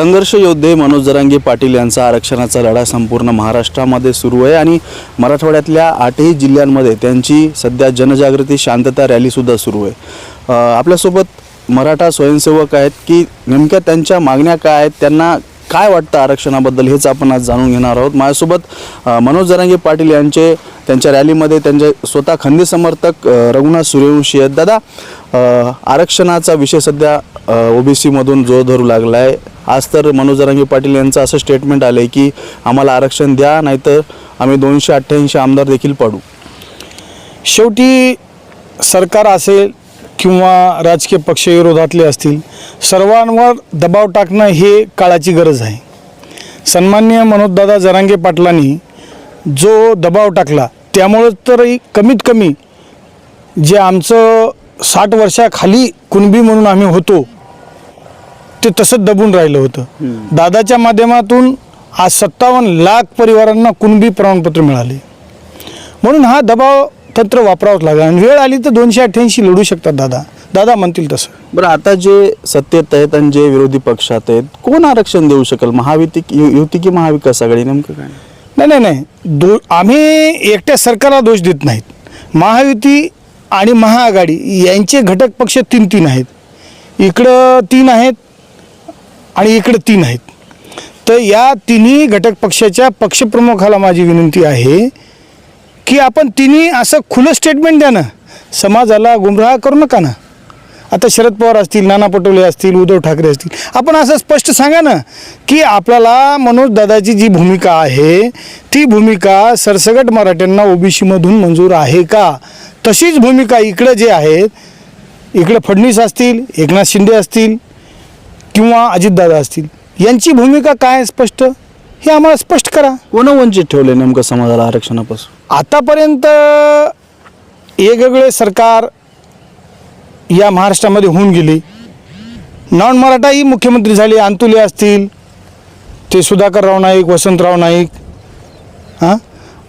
संघर्ष योद्धे मनोज जरांगे पाटील यांचा आरक्षणाचा लढा संपूर्ण महाराष्ट्रामध्ये सुरू आहे आणि मराठवाड्यातल्या आठही जिल्ह्यांमध्ये त्यांची सध्या जनजागृती शांतता रॅलीसुद्धा सुरू आहे. आपल्यासोबत मराठा स्वयंसेवक आहेत की नेमक्या त्यांच्या मागण्या काय आहेत त्यांना काय वाटतं आरक्षणाबद्दल हेच आपण आज जाणून घेणार आहोत. माझ्यासोबत मनोज जरांगे पाटील यांचे त्यांच्या रॅलीमध्ये त्यांचे स्वतः खंदे समर्थक रघुनाथ सूर्यवंशी आहेत. दादा आरक्षणाचा विषय सध्या ओबीसीमधून जोर धरू लागला आहे आज तर मनोज जरांगे पाटील यांचं असं स्टेटमेंट आलं आहे की आम्हाला आरक्षण द्या नाहीतर आम्ही दोनशे अठ्ठ्याऐंशी आमदार देखील पाडू. शेवटी सरकार असेल किंवा राजकीय पक्ष विरोधातले असतील सर्वांवर दबाव टाकणं हे काळाची गरज आहे. सन्मान्य मनोजदादा जरांगे पाटलांनी जो दबाव टाकला त्यामुळं तरी कमीत कमी जे आमचं साठ वर्षाखाली कुणबी म्हणून आम्ही होतो ते तसंच दबून राहिलं होतं. दादाच्या माध्यमातून आज सत्तावन्न लाख परिवारांना कुणबी प्रमाणपत्र मिळाले. म्हणून हा दबाव तंत्र वापरावंच लागेल. आणि वेळ आली तर दोनशे अठ्ठ्याऐंशी लढू शकतात दादा. दादा म्हणतील तसं. बरं आता जे सत्तेत आहेत आणि जे विरोधी पक्षात आहेत कोण आरक्षण देऊ शकेल? महायुती यु- युती की महाविकास आघाडी नेमकं काय? नाही नाही नाही. दो आम्ही एकट्या सरकारला दोष देत नाहीत. महायुती आणि महाआघाडी यांचे घटक पक्ष तीन तीन आहेत. इकडं तीन आहेत आणि इकडं तीन आहेत. तर या तिन्ही घटक पक्षाच्या पक्षप्रमुखाला माझी विनंती आहे की आपण तिन्ही असं खुलं स्टेटमेंट द्या ना. समाजाला गुमराह करू नका ना. आता शरद पवार असतील नाना पटोले असतील उद्धव ठाकरे असतील. आपण असं स्पष्ट सांगा ना की आपल्याला मनोज दादाची जी भूमिका आहे ती भूमिका सरसगट मराठ्यांना ओबीसीमधून मंजूर आहे का? तशीच भूमिका इकडं जे आहेत इकडं फडणवीस असतील एकनाथ शिंदे असतील किंवा अजितदादा असतील यांची भूमिका काय स्पष्ट? हे आम्हाला स्पष्ट करा. कोण वंचित ठेवले नेमकं समाजाला आरक्षणापासून. आतापर्यंत वेगवेगळे सरकार या महाराष्ट्रामध्ये होऊन गेले. नॉन मराठाही मुख्यमंत्री झाले अंतुले असतील ते सुधाकरराव नाईक वसंतराव नाईक हां?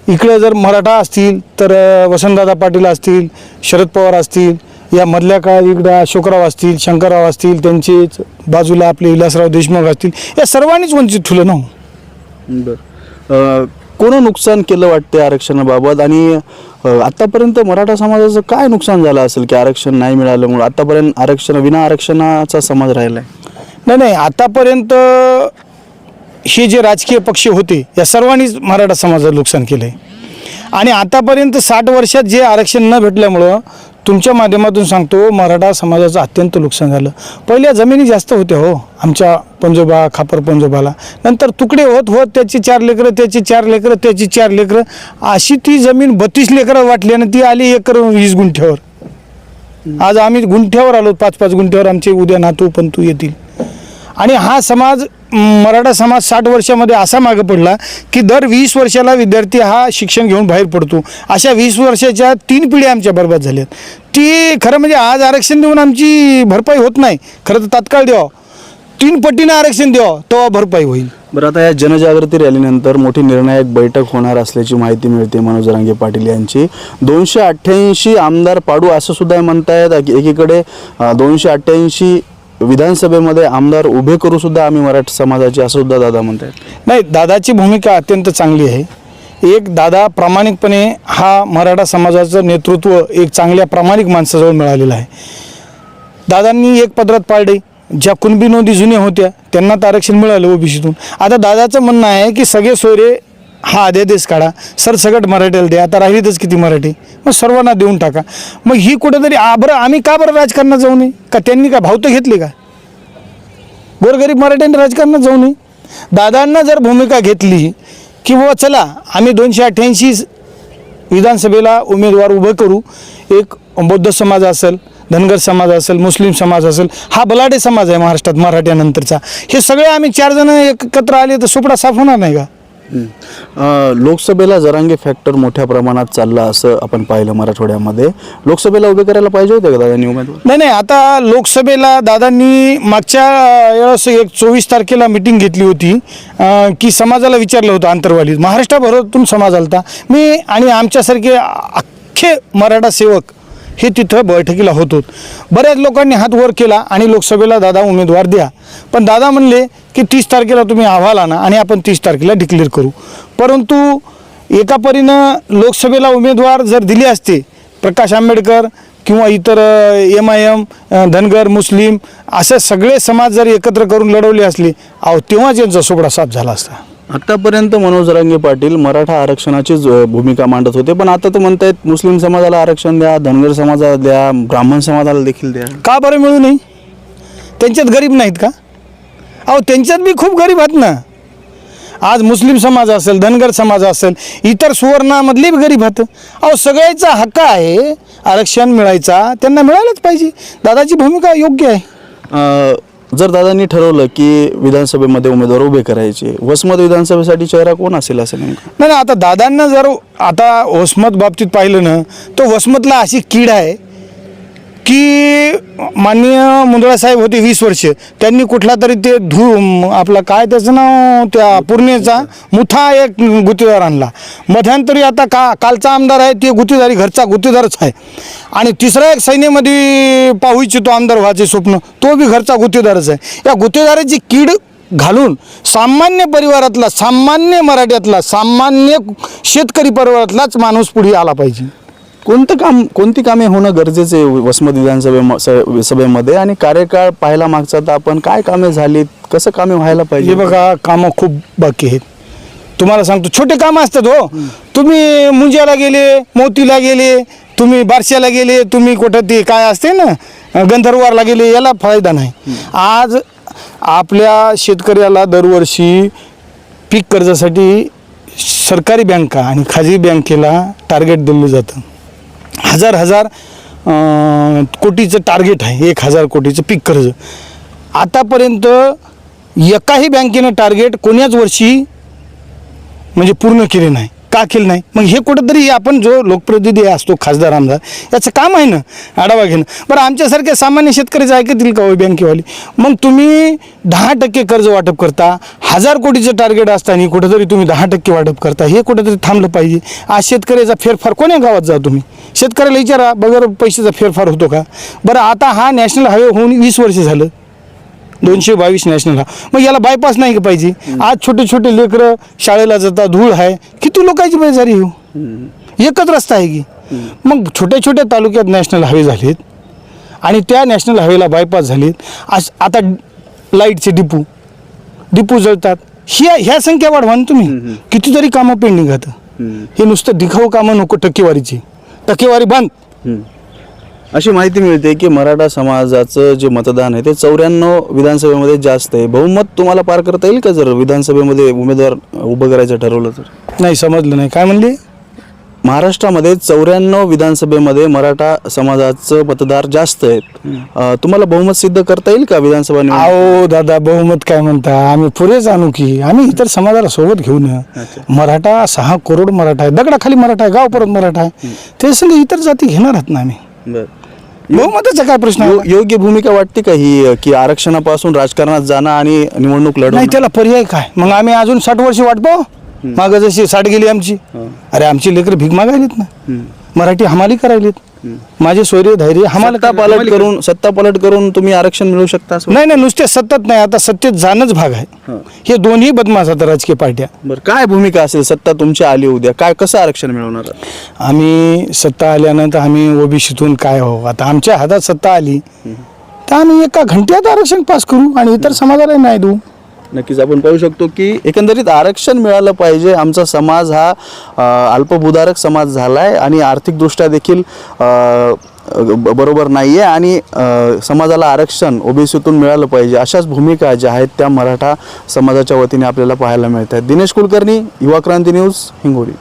इकडे जर मराठा असतील तर अ, वसंतदादा पाटील असतील शरद पवार असतील या मधल्या काळात इकडं अशोकराव असतील शंकरराव असतील त्यांचेच बाजूला आपले विलासराव देशमुख असतील या सर्वांनीच वंचित ठेवलं ना हो. बर. कोण नुकसान केलं वाटते आरक्षणाबाबत? आणि आतापर्यंत मराठा समाजाचं काय नुकसान झालं असेल की आरक्षण नाही मिळाल्यामुळे आतापर्यंत आरक्षण विना आरक्षणाचा समाज राहिलाय. नाही नाही आतापर्यंत हे जे राजकीय पक्ष होते या सर्वांनीच मराठा समाजाचं नुकसान केलं आहे आणि आतापर्यंत साठ वर्षात जे आरक्षण न भेटल्यामुळं तुमच्या माध्यमातून सांगतो मराठा समाजाचं अत्यंत नुकसान झालं. पहिल्या जमिनी जास्त होत्या हो आमच्या पंजोबा खापर पंजोबाला. नंतर तुकडे होत होत त्याची चार लेकरं त्याची चार लेकरं त्याची चार लेकरं. अशी ती जमीन बत्तीस लेकरं वाटली आणि ती आली एकर वीस गुंठ्यावर. आज आम्ही गुंठ्यावर आलो पाच पाच गुंठ्यावर आमचे उद्या नातू पंतू येतील. आणि हा समाज मराठा समाज साठ वर्षामध्ये असा मागे पडला की दर वीस वर्षाला विद्यार्थी हा शिक्षण घेऊन बाहेर पडतो. अशा वीस वर्षाच्या तीन पिढ्या आमच्या बरबाद आहेत ती खरं म्हणजे आज आरक्षण देऊन आमची भरपाई होत नाही. खरं तर तात्काळ द्यावं. तीन पटीनं आरक्षण द्यावं तेव्हा भरपाई होईल. बरं आता या जनजागृती रॅलीनंतर मोठी निर्णायक बैठक होणार असल्याची माहिती मिळते मनोज रांगे पाटील यांची. दोनशे अठ्ठ्याऐंशी आमदार पाडू असं सुद्धा म्हणतायत. एकीकडे दोनशे अठ्ठ्याऐंशी विधानसभेमध्ये आमदार उभे करू सुद्धा आम्ही मराठा समाजाची असं सुद्धा दादा म्हणतायत. नाही दादाची भूमिका अत्यंत चांगली आहे. एक दादा प्रामाणिकपणे हा मराठा समाजाचं नेतृत्व एक चांगल्या प्रामाणिक माणसाजवळ मिळालेलं आहे. दादांनी एक पदरात पाळले. ज्या कुणबी नोंदी जुन्या होत्या त्यांना तर आरक्षण मिळालं ओबीसीतून. आता दादाचं म्हणणं आहे की सगळे सोयरे हा अध्यादेश काढा. सरसगट मराठीला द्या आता राहिलीतच किती मराठी? मग सर्वांना देऊन टाका. मग ही कुठेतरी आ बरं आम्ही का बरं राजकारणात जाऊ नये? का त्यांनी का भाव तर घेतले का? गोरगरीब मराठ्यांनी राजकारणात जाऊ नये? दादांना जर भूमिका घेतली की बाबा चला आम्ही दोनशे अठ्ठ्याऐंशी विधानसभेला उमेदवार उभं करू. एक बौद्ध समाज असेल धनगर समाज असेल मुस्लिम समाज असेल हा बलाढ्य समाज आहे महाराष्ट्रात मराठ्यानंतरचा. हे सगळे आम्ही चार जण एकत्र आले तर सुपडा साफ होणार नाही का? लोकसभेला जरांगे फॅक्टर मोठ्या प्रमाणात चालला असं आपण पाहिलं मराठवाड्यामध्ये. लोकसभेला उभे करायला पाहिजे होते का दादांनी उमेदवार? नाही नाही आता लोकसभेला दादांनी मागच्या वेळेस एक चोवीस तारखेला मिटिंग घेतली होती अं, की समाजाला विचारलं होतं आंतरवालीत. महाराष्ट्राभरातून समाज आलता. मी आणि आमच्यासारखे अख्खे मराठा सेवक हे तिथं बैठकीला होतो बऱ्याच लोकांनी हात वर केला आणि लोकसभेला दादा उमेदवार द्या. पण दादा म्हणले की तीस तारखेला तुम्ही अहवाल आणा आणि आपण तीस तारखेला डिक्लेअर करू. परंतु एका परीनं लोकसभेला उमेदवार जर दिले असते प्रकाश आंबेडकर किंवा इतर M I M Dhangar Muslim असे सगळे समाज जर एकत्र करून लढवले असले अहो तेव्हाच यांचा सोपडा साफ झाला असता. आतापर्यंत मनोज रंगे पाटील मराठा आरक्षणाचीच भूमिका मांडत होते पण आता तर म्हणतायत मुस्लिम समाजाला आरक्षण द्या धनगर समाजाला द्या ब्राह्मण समाजाला देखील द्या. का बरं मिळू नये? त्यांच्यात गरीब नाहीत का? अहो त्यांच्यात बी खूप गरीब आहेत ना. आज मुस्लिम समाज असेल धनगर समाज असेल इतर सुवर्णामधले बी गरीब आहेत. अहो सगळ्याचा हक्क आहे आरक्षण मिळायचा त्यांना मिळालंच पाहिजे. दादाची भूमिका योग्य आहे. जर दादांनी ठरवलं की विधानसभेमध्ये उमेदवार उभे करायचे वसमत विधानसभेसाठी चेहरा कोण असेल असं नेमकं? नाही नाही, आता दादांना जर आता वसमत बाबतीत पाहिलं ना तर वसमतला अशी कीड आहे की माननीय मुंदळा साहेब होते वीस वर्ष. त्यांनी कुठला तरी ते धू आपला काय त्याचं नाव त्या पूर्णेचा मुठा एक गुत्तेदार आणला. मध्यांतरी आता का कालचा आमदार आहे ते गुत्तेदारी घरचा गुत्तेदारच आहे. आणि तिसरा एक सैन्यामध्ये पाहू इच्छितो आमदार व्हायचे स्वप्न तो बी घरचा गुत्तेदारच आहे. या गुत्तेदाराची कीड घालून सामान्य परिवारातला सामान्य मराठ्यातला सामान्य शेतकरी परिवारातलाच माणूस पुढे आला पाहिजे. कोणतं काम कोणती कामे होणं गरजेचे आहे वसमत विधानसभे सभेमध्ये आणि कार्यकाळ पाहायला मागचा तर आपण काय कामे झालीत? कसं कामे व्हायला हे पाहिजे बघा कामं खूप बाकी आहेत. तुम्हाला सांगतो छोटे कामं असतात हो. तुम्ही मुंज्याला गेले मोतीला गेले तुम्ही बारशाला गेले तुम्ही कुठं ते काय असते ना गंधर्वारला गेले याला फायदा नाही. आज आपल्या शेतकऱ्याला दरवर्षी पीक कर्जासाठी सरकारी बँका आणि खाजगी बँकेला टार्गेट दिलं जातं. हजार हजार कोटीचं टार्गेट आहे एक हजार कोटीचं पीक कर्ज. आतापर्यंत एकाही बँकेनं टार्गेट कोण्याच वर्षी म्हणजे पूर्ण केले नाही. का केलं नाही? मग हे कुठंतरी आपण जो लोकप्रतिनिधी असतो खासदार आमदार याचं काम आहे ना? आढावा घेणं. बरं आमच्यासारख्या सामान्य शेतकऱ्याचं ऐकतील का हो बँकेवाली? मग तुम्ही दहा टक्के कर्ज वाटप करता हजार कोटीचं टार्गेट असताना कुठंतरी तुम्ही दहा टक्के वाटप करता हे कुठंतरी थांबलं पाहिजे. आज शेतकऱ्याचा फेरफार कोण्या गावात जा तुम्ही शेतकऱ्याला विचारा बगर पैशाचा फेरफार होतो का? बरं आता हा नॅशनल हायवे होऊन वीस वर्ष झालं. दोनशे बावीस नॅशनल हा. मग याला बायपास नाही का पाहिजे? आज छोटे छोटे लेकरं शाळेला जातात धूळ आहे किती लोकांची बेजारी हो? एकच रस्ता आहे की. मग छोट्या छोट्या तालुक्यात नॅशनल हायवे झालेत आणि त्या नॅशनल हायवेला बायपास झालेत. आज आता लाईटचे डिपू डिपू जळतात. ह्या ह्या संख्या वाढवा ना तुम्ही. कितीतरी कामं पेंडिंग आहेत. हे नुसतं दिखाऊ कामं नको टक्केवारीची. टक्केवारी बंद. अशी माहिती मिळते की मराठा समाजाचं जे मतदान आहे ते चौऱ्याण्णव विधानसभेमध्ये जास्त आहे. बहुमत तुम्हाला पार करता येईल का जर विधानसभेमध्ये उमेदवार उभं करायचं ठरवलं तर? नाही समजलं नाही. काय म्हणले? महाराष्ट्रामध्ये चौऱ्याण्णव विधानसभेमध्ये मराठा समाजाचं मतदार जास्त आहेत. तुम्हाला बहुमत सिद्ध करता येईल का विधानसभा? आओ दादा बहुमत काय म्हणता? आम्ही पुरेच आणू की आम्ही इतर समाजाला सोबत घेऊन मराठा सहा करोड मराठा आहे. दगडाखाली मराठा आहे गाव परत मराठा आहे. ते संग इतर जाती घेणार आहात ना आम्ही. बरं. बहुमताचा काय प्रश्न आहे? योग्य भूमिका वाटते का ही की आरक्षणापासून राजकारणात जाणं आणि निवडणूक नाही लढवणं त्याला पर्याय काय? मग आम्ही अजून साठ वर्ष वाट पाहू मागं जशी साठ गेली आमची. अरे आमची लेकर भीक मागायलेत ना. मराठी हमाली करायलेत. माझे सोयरे धैर्य हमाल सत्ता पालट करून सत्ता पालट करून तुम्ही आरक्षण मिळवू शकता असं? नाही नाही नुसते सतत नाही आता सत्तेत जाणंच भाग आहे. हे. दोन्ही बदमाश आता राजकीय पार्ट्या. बरं काय भूमिका असेल? सत्ता तुमची आली उद्या. काय कसं आरक्षण मिळवणार? आम्ही सत्ता आल्यानंतर आम्ही ओबीसीतून काय हो? आता आमच्या हातात सत्ता आली तर आम्ही एका घंट्यात आरक्षण पास करू आणि इतर समाजाला नाही देऊ. नक्कीच आपण पाहू शकतो की एकंदरीत आरक्षण मिळालं पाहिजे. आमचा समाज हा अल्पभूधारक समाज झाला आहे आणि आर्थिकदृष्ट्या देखील ब- बरोबर नाही आहे आणि समाजाला आरक्षण ओबीसीतून मिळालं पाहिजे अशाच भूमिका ज्या आहेत त्या मराठा समाजाच्या वतीने आपल्याला पाहायला मिळत आहेत दिनेश कुलकर्णी युवा क्रांती न्यूज हिंगोली.